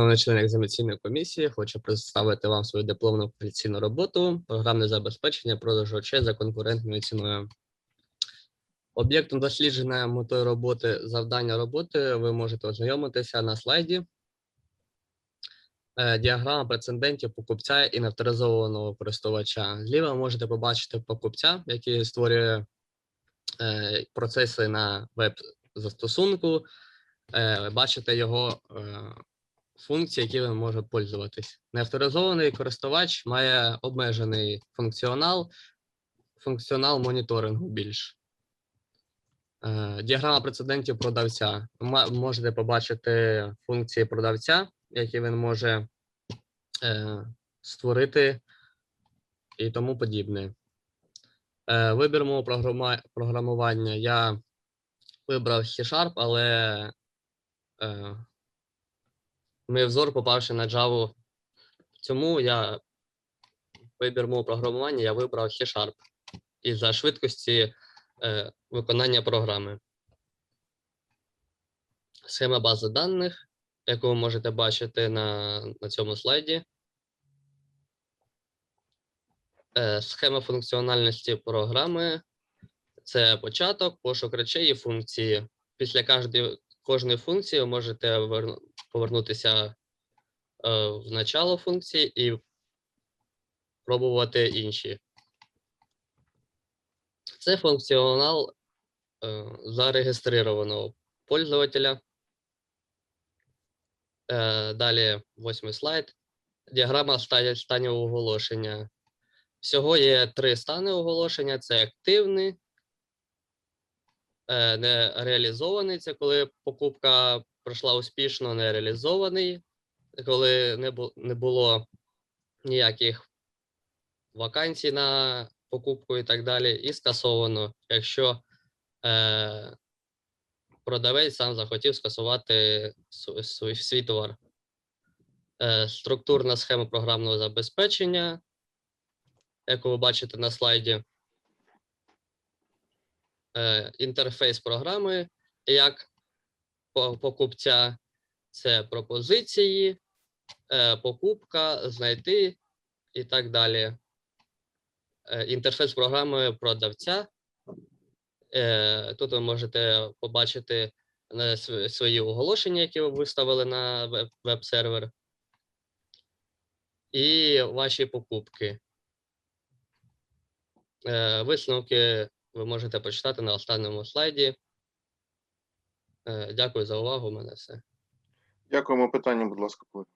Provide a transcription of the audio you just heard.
Шановний член екзаменаційної комісії, хочу представити вам свою дипломну кваліфікаційну роботу програмне забезпечення продажу очей за конкурентною ціною. Об'єктом дослідження метою роботи завдання роботи ви можете ознайомитися на слайді. Е, Діаграма прецедентів покупця і неавторизованого користувача. Зліва можете побачити покупця, який створює е, процеси на веб-застосунку. Е, Бачите його функції, які він може пользуватись. Неавторизований користувач має обмежений функціонал, функціонал моніторингу більш. Е, Діаграма прецедентів продавця. Можете побачити функції продавця, які він може е, створити і тому подібне. Е, Вибір мого програмування. Я вибрав C-Sharp, але мій взор попавши на Java. Цьому я вибір мого програмування я вибрав C-Sharp із-за швидкості е, виконання програми. Схема бази даних, яку ви можете бачити на, на цьому слайді. Е, схема функціональності програми це початок, пошук речей і функції. Після кожної, функції ви можете повернутися е, в начало функції і пробувати інші. Це функціонал е, зареєстрованого пользователя. Е, Далі восьмий слайд. Діаграма ста- станів оголошення. Всього є три стани оголошення: це активний, не реалізований це коли покупка пройшла успішно, не реалізований, коли не, було ніяких вакансій на покупку і так далі, і скасовано, якщо е, продавець сам захотів скасувати свій, свій товар. Е, структурна схема програмного забезпечення, яку ви бачите на слайді. Е, інтерфейс програми як покупця це пропозиції, е, покупка, знайти і так далі. Е, Інтерфейс програми продавця. Тут ви можете побачити свої оголошення, які ви виставили на веб- веб-сервер, і ваші покупки. Висновки ви можете почитати на останньому слайді. Е, Дякую за увагу. У мене все. Дякуємо. Питання, будь ласка, колеги.